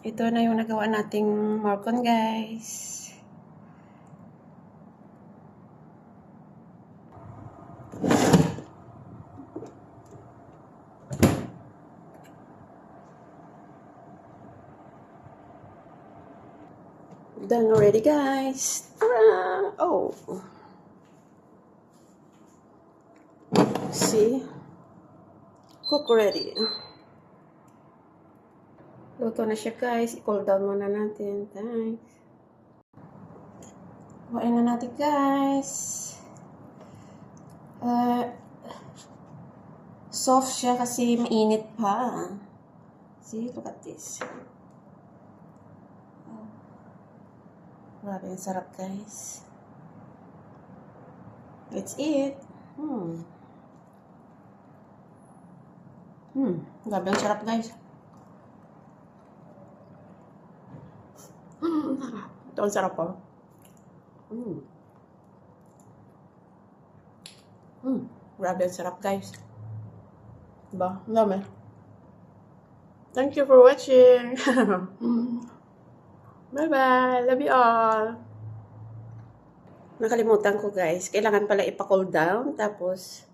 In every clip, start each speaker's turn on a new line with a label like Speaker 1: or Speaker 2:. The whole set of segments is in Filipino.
Speaker 1: Ito na yung nagawa nating morcon, guys. Done already, guys. Oh. See? Cook ready. Luto na siya, guys. I-cool down muna natin. Thanks. Kuhain na natin, guys. Uh, soft siya kasi mainit pa. See? Look at this. Grabe, ang sarap guys. Let's eat. Hmm. Hmm, grabe ang sarap guys. Hmm, ito ang sarap po. Hmm. Hmm, grabe ang sarap guys. Diba? Ang dami. Thank you for watching. Bye-bye. Love you all. Nakalimutan ko guys. Kailangan pala ipa-cool down. Tapos,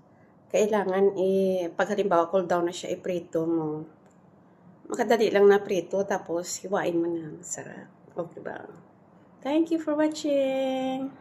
Speaker 1: kailangan i- pag halimbawa cool down na siya, iprito mo. Makadali lang na prito. Tapos, hiwain mo na. Masarap. O, diba? Thank you for watching.